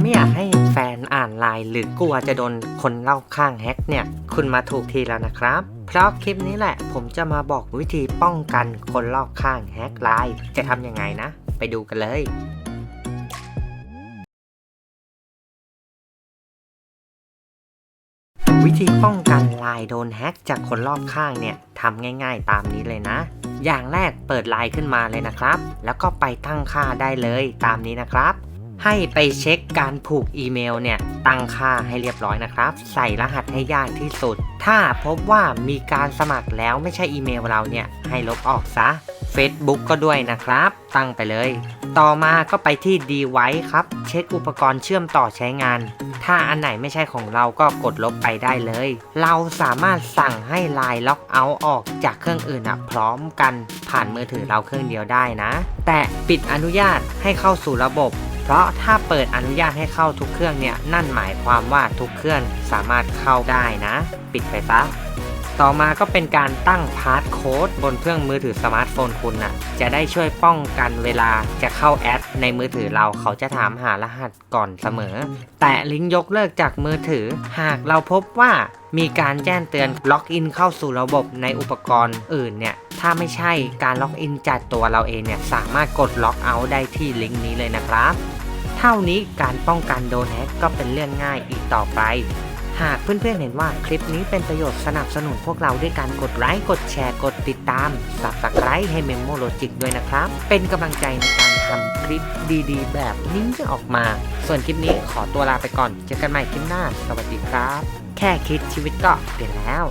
ไม่อยากให้แฟนอ่านไลน์หรือกลัวจะโดนคนเล่าข้างแฮกเนี่ย คุณมาถูกทีแล้วนะครับ เพราะคลิปนี้แหละ ผมจะมาบอกวิธีป้องกันคนลอกข้างแฮกไลน์จะทำยังไงนะ ไปดูกันเลยวิธีป้องกันไลน์โดนแฮ็กจากคนรอบข้างเนี่ยทำง่ายๆตามนี้เลยนะ อย่างแรกเปิดไลน์ขึ้นมาเลยนะครับ แล้วก็ไปตั้งค่าได้เลยตามนี้นะครับ ให้ไปเช็คการผูกอีเมลเนี่ยตั้งค่าให้เรียบร้อยนะครับ ใส่รหัสให้ยากที่สุด ถ้าพบว่ามีการสมัครแล้วไม่ใช่อีเมลเราเนี่ยให้ลบออกซะ Facebook ก็ด้วยนะครับ ตั้งไปเลย ต่อมาก็ไปที่ device ครับ เช็คอุปกรณ์เชื่อมต่อใช้งาน ถ้าอันไหนไม่ใช่ของเราก็กดลบไปได้เลย เราสามารถสั่งให้ลน์ล็อกเอาออกจากเครื่องอื่นอะพร้อมกัน ผ่านมือถือเราเครื่องเดียวได้นะ แต่ปิดอนุญาตให้เข้าสู่ระบบ ราะถ้าเปิดอนุญาตให้เข้าทุกเครื่องเนี่ยนั่นหมายความว่าทุกเครื่องสามารถเข้าได้นะ ปิดไปซะต่อมาก็เป็นการตั้งพาสโค้ดบนเครื่องมือถือสมาร์ทโฟนคุณน่ะ จะได้ช่วยป้องกันเวลาจะเข้าแอป ในมือถือเราเขาจะถามหารหัสก่อนเสมอ แต่ลิงก์ยกเลิกจากมือถือ หากเราพบว่ามีการแจ้งเตือนล็อกอินเข้าสู่ระบบในอุปกรณ์อื่นเนี่ย ถ้าไม่ใช่การล็อกอินจากตัวเราเองเนี่ย สามารถกดล็อกเอาท์ได้ที่ลิงก์นี้เลยนะครับ เท่านี้การป้องกันโดนแฮกก็เป็นเรื่องง่ายอีกต่อไป หากเพื่อนๆเห็นว่าคลิปนี้เป็นประโยชน์สนับสนุนพวกเราด้วยการกดไลค์กดแชร์กดติดตาม Subscribe ให้ Memo Logic ด้วยนะครับ เป็นกำลังใจในการทำคลิปดีๆ แบบนี้ออกมา ส่วนคลิปนี้ขอตัวลาไปก่อน เจอกันใหม่คลิปหน้า สวัสดีครับ แค่คิดชีวิตก็เปลี่ยนแล้ว